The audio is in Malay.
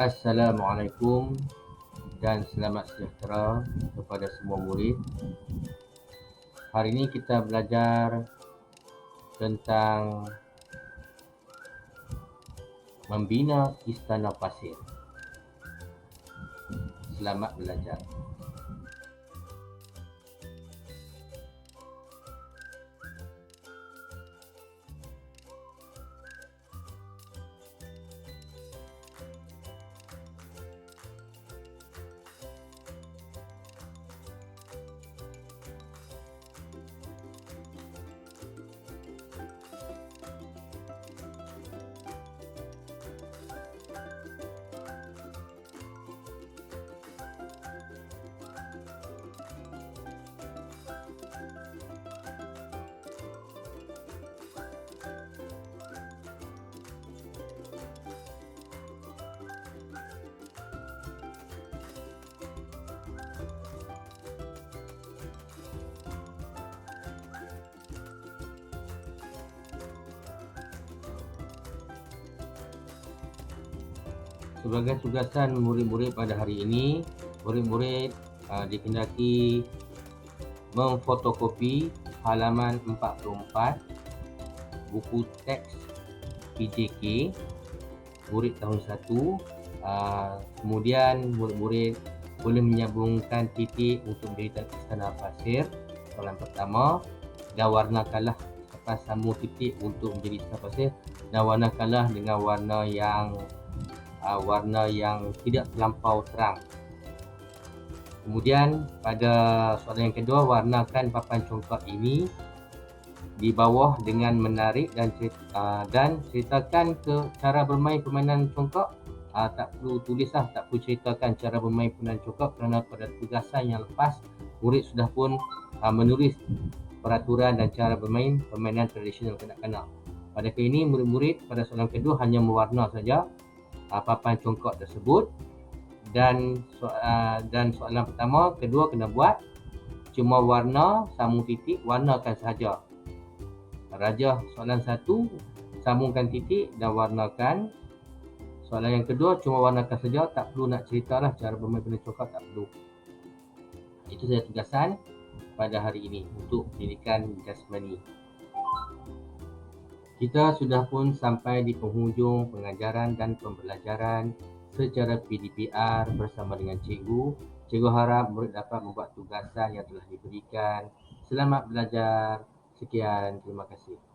Assalamualaikum dan selamat sejahtera kepada semua murid. Hari ini kita belajar tentang membina istana pasir. Selamat belajar. Sebagai tugasan murid-murid pada hari ini, murid-murid uh, dikendaki memfotokopi halaman 44 buku teks PJK murid tahun 1 uh, kemudian murid-murid boleh menyambungkan titik untuk menjadi istana pasir. Soalan pertama dan warnakanlah lepas sambung titik untuk menjadi istana pasir. Dan warnakanlah dengan warna yang uh, warna yang tidak terlampau terang. Kemudian pada soalan yang kedua warnakan papan congkak ini di bawah dengan menarik dan cerita, uh, dan ceritakan ke cara bermain permainan congkak. Uh, tak perlu tulislah, tak perlu ceritakan cara bermain permainan congkak kerana pada tugasan yang lepas murid sudah pun uh, menulis peraturan dan cara bermain permainan tradisional kanak-kanak. Pada kali ini murid-murid pada soalan kedua hanya mewarna saja uh, papan congkak tersebut. Dan so, uh, dan soalan pertama kedua kena buat cuma warna sambung titik warnakan sahaja. Raja soalan satu sambungkan titik dan warnakan. Soalan yang kedua cuma warnakan saja tak perlu nak ceritalah cara bermain benda congkak tak perlu. Itu saja tugasan pada hari ini untuk pendidikan jasmani kita sudah pun sampai di penghujung pengajaran dan pembelajaran secara PDPR bersama dengan cikgu. Cikgu harap murid dapat membuat tugasan yang telah diberikan. Selamat belajar. Sekian, terima kasih.